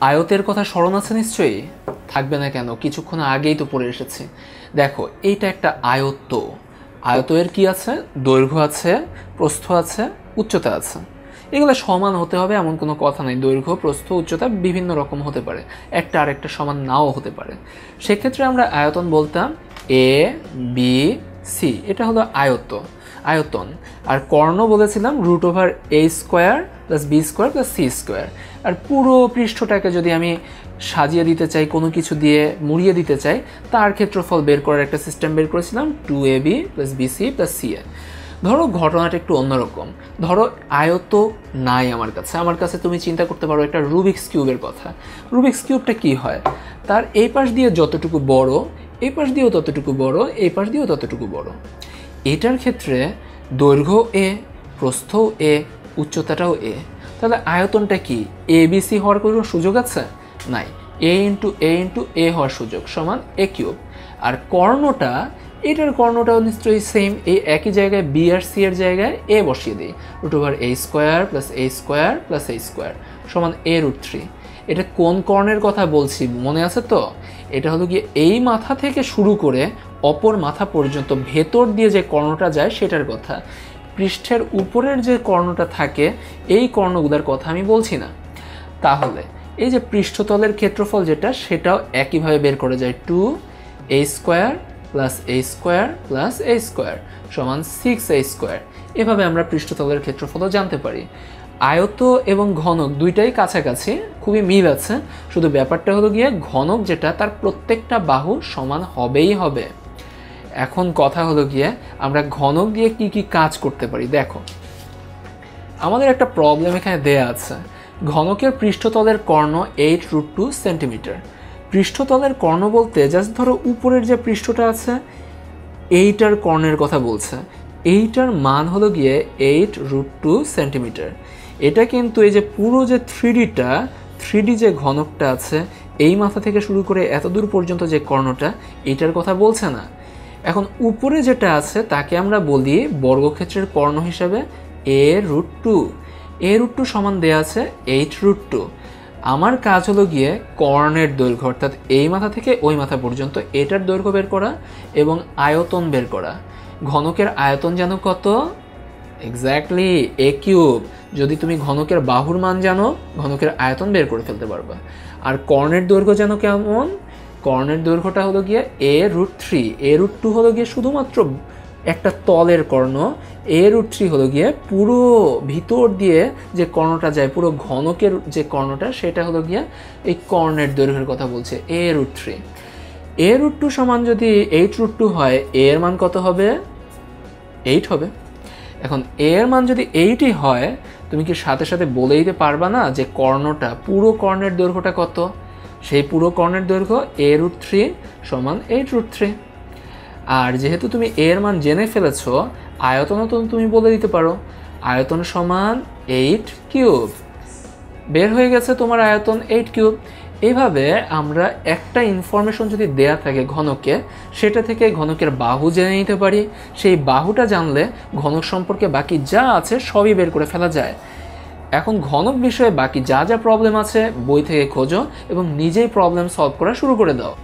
আয়তের কথা স্মরণ আছে নিশ্চয়ই? থাকবে না কেন? কিছুক্ষণ আগেই তো পড়ে এসেছি। দেখো, এইটা একটা আয়ত্ত। আয়তের কি আছে? দৈর্ঘ্য আছে, প্রস্থ আছে, উচ্চতা আছে। এগুলো সমান হতে হবে, এমন কোনো কথা নাই। দৈর্ঘ্য, প্রস্থ, উচ্চতা বিভিন্ন রকম হতে পারে। একটা আরেকটা সমান নাও হতে পারে। সেক্ষেত্রে আমরা আয়তন বলতাম এ বি সি এটা হলো আয়ত্ত। আয়তন। আর কর্ণ বলেছিলাম root over A square plus B square plus C square আর পুরো পৃষ্ঠটাকে যদি আমি সাজিয়ে দিতে চাই, কোনো কিছু দিয়ে মুড়িয়ে দিতে চাই, তার ক্ষেত্রফল বের করার একটা সিস্টেম বের করেছিলাম two A B plus B C plus C A ধরো ঘটনাটা একটু অন্যরকম। ধরো আয়ত নাই আমার কাছে। আমার কাছে তুমি চিন্তা করতে পারো একটা রুবিক্স কিউবের কথা। রুবিক্স কিউবটা কি হয়? তার এই পাশ দিয়ে যতটুকু বড়, এই পাশ দিয়েও ততটুকু বড়, এই পাশ দিয়েও ততটুকু বড়। এটার ক্ষেত্রে দৈর্ঘ্য এ প্রস্থ এ উচ্চতাটাও এ তাহলে আয়তনটা কি? এ বি সি হওয়ার কোনো সুযোগ আছে? নাই। এ ইন্টু এ ইন্টু এ হওয়ার সুযোগ সমান এ কিউব। আর কর্ণটা, এটার কর্ণটাও নিশ্চয়ই সেম এই একই জায়গায় বি আর সি এর জায়গায় এ বসিয়ে দিই। Root over A square plus A square plus A square সমান এ রুট থ্রি এটা কোন কর্ণের কথা বলছি? মনে আছে তো? এটা হলো গিয়ে এই মাথা থেকে শুরু করে অপর মাথা পর্যন্ত, ভেতর দিয়ে যে কর্ণটা যায় সেটার কথা। পৃষ্ঠের উপরের যে কর্ণটা থাকে, এই কর্ণগুলোর কথা আমি বলছি না। তাহলে, এই যে পৃষ্ঠতলের ক্ষেত্রফল যেটা, সেটাও একইভাবে বের করে যায়। Two A square plus A square plus A square সমান সিক্স এ স্কোয়ার। এভাবে আমরা পৃষ্ঠতলের ক্ষেত্রফলও জানতে পারি। আয়ত এবং ঘনক দুইটাই কাছাকাছি, খুবই মিল আছে। শুধু ব্যাপারটা হলো গিয়ে ঘনক যেটা, তার প্রত্যেকটা বাহু সমান হবেই হবে। এখন কথা হলো গিয়ে আমরা ঘনক দিয়ে কি কি কাজ করতে পারি? দেখো, আমাদের একটা প্রবলেম এখানে দেয়া আছে। ঘনকের পৃষ্ঠতলের কর্ণ এইট রুট টু সেন্টিমিটার পৃষ্ঠতলের কর্ণ বলতে জাস্ট ধরো উপরের যে পৃষ্ঠটা আছে, এইটার কর্ণের কথা বলছে। এইটার মান হলো গিয়ে এইট রুট টু সেন্টিমিটার এটা কিন্তু এই যে পুরো যে থ্রিডিটা, থ্রিডি যে ঘনকটা আছে, এই মাথা থেকে শুরু করে এত দূর পর্যন্ত যে কর্ণটা, এটার কথা বলছে না। এখন উপরে যেটা আছে, তাকে আমরা বলি বর্গক্ষেত্রের কর্ণ হিসাবে A root two A root two সমান দেওয়া আছে এইট রুট টু আমার কাজ হলো গিয়ে কর্ণের দৈর্ঘ্য, অর্থাৎ এই মাথা থেকে ওই মাথা পর্যন্ত এটার দৈর্ঘ্য বের করা এবং আয়তন বের করা। ঘনকের আয়তন যেন কত? এক্স্যাক্টলি এ কিউব যদি তুমি ঘনকের বাহুর মান জানো, ঘনকের আয়তন বের করে ফেলতে পারবা। আর কর্ণের দৈর্ঘ্য যেন কেমন? কর্ণের দৈর্ঘ্যটা হলো গিয়ে A root three A root two হলো গিয়ে শুধুমাত্র একটা তলের কর্ণ। এ রুট থ্রি হলো গিয়ে পুরো ভিতর দিয়ে যে কর্ণটা যায়, পুরো ঘনকের যে কর্ণটা, সেটা হলো গিয়ে এই কর্ণের দৈর্ঘ্যের কথা বলছে A root three A root two সমান যদি এইট রুট টু হয় এ এর মান কত হবে? এইট হবে। এখন এ এর মান যদি এইটই হয় তুমি কি সাথে সাথে বলে দিতে পারবা না যে কর্ণটা, পুরো কর্ণের দৈর্ঘ্যটা কত? সেই পুরো কর্ণের দৈর্ঘ্য এ রুট থ্রি সমান এইট রুট থ্রি আর যেহেতু তুমি এর মান জেনে ফেলেছ, আয়তনও তো তুমি বলে দিতে পারো। আয়তন সমান এইট কিউব বের হয়ে গেছে তোমার আয়তন এইট কিউব এইভাবে আমরা একটা ইনফরমেশন যদি দেয়া থাকে ঘনকে সেটা থেকে ঘনকের বাহু জেনে নিতে পারি। সেই বাহুটা জানলে ঘনক সম্পর্কে বাকি যা আছে সবই বের করে ফেলা যায়। এখন ঘনক বিষয়ে বাকি যা যা প্রবলেম আছে, বই থেকে খোঁজো এবং নিজেই প্রবলেম সলভ করা শুরু করে দাও।